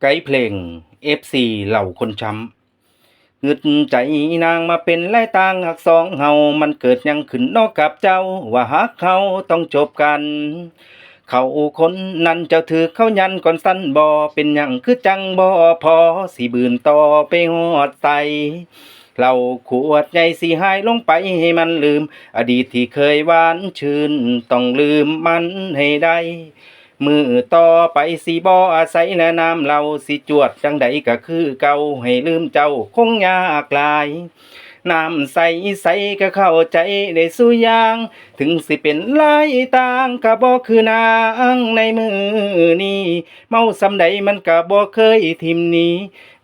ไกด์เพลง FC เหล่าคนช้ำงึดใจนางมาเป็นไล่ตางหักสองเฮามันเกิดยังขึ้นนอกกับเจ้า ว่าฮักเขาต้องจบกัน เขาคนนั้นเจ้าถือเขายันก่อนสั้นบ่เป็นหยังคือจังบ่พอสิบืนต่อไปฮอดใสเราขวดใหญ่สิหายลงไปให้มันลืม อดีตที่เคยหวานชื่น ต้องลืมมันให้ได้ มือต่อไปสิบ่อาศัยและนำเราสิจวดจังใดก็คือเก่าให้ลืมเจ้าคงยากลายน้ำใสใสก็เข้าใจได้สุอยาง ถึงสิเป็นลายต่างก็บ่คือนางในมือนี้เมาสำใดมันก็บ่เคยทิมนี้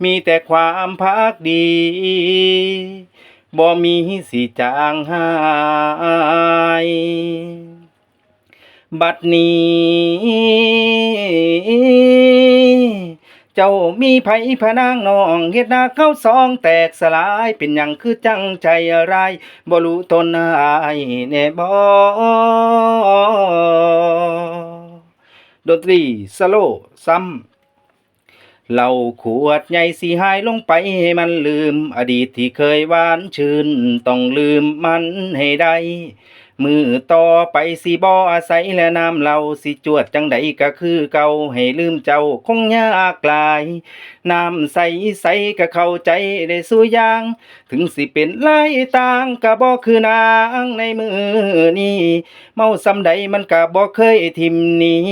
มีแต่ความพักดีบ่มีสิจางหาย บัดนี้ เจ้ามีไผพนางน้องเฮ็ดนาเข้าสองแตกสลายเป็นหยังคือจังใจอะไรบ่รู้ตนอายแน่บ่ดนตรีสโลซ้ำเหล่าขวดใหญ่สิหายลงไปให้มันลืม อดีตที่เคยหวานชื่น ต้องลืมมันให้ได้ มือต่อไปสิบ่อาศัยและน้ำเราสิจวดจังใดก็คือเก่าให้ลืมเจ้าคงยากลาย น้ำใสใสก็เข้าใจได้สู้ยาง ถึงสิเป็นลายต่างก็บ่คือนางในมือนี้เมาสำใดมันก็บ่เคยทิมนี้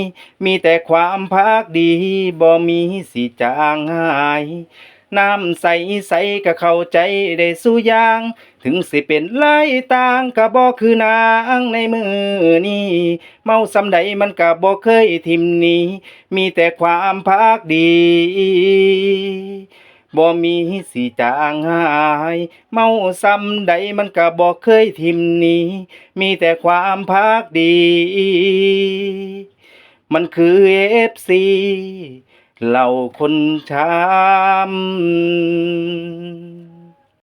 มีแต่ความพักดีบ่มีสิจางหาย น้ำใสใสก็เข้าใจได้สู้ยาง ถึงสิเป็นหลายต่างก็บ่คือนางในมือนี้เมาสำใดมันก็บ่เคยทิมนี้ มีแต่ความพักดีบ่มีสิจางหาย เมาซ้ำใดมันก็บ่เคยทิมนี้ มีแต่ความพักดี มันคือเอฟซี เหล่าคนช้ำ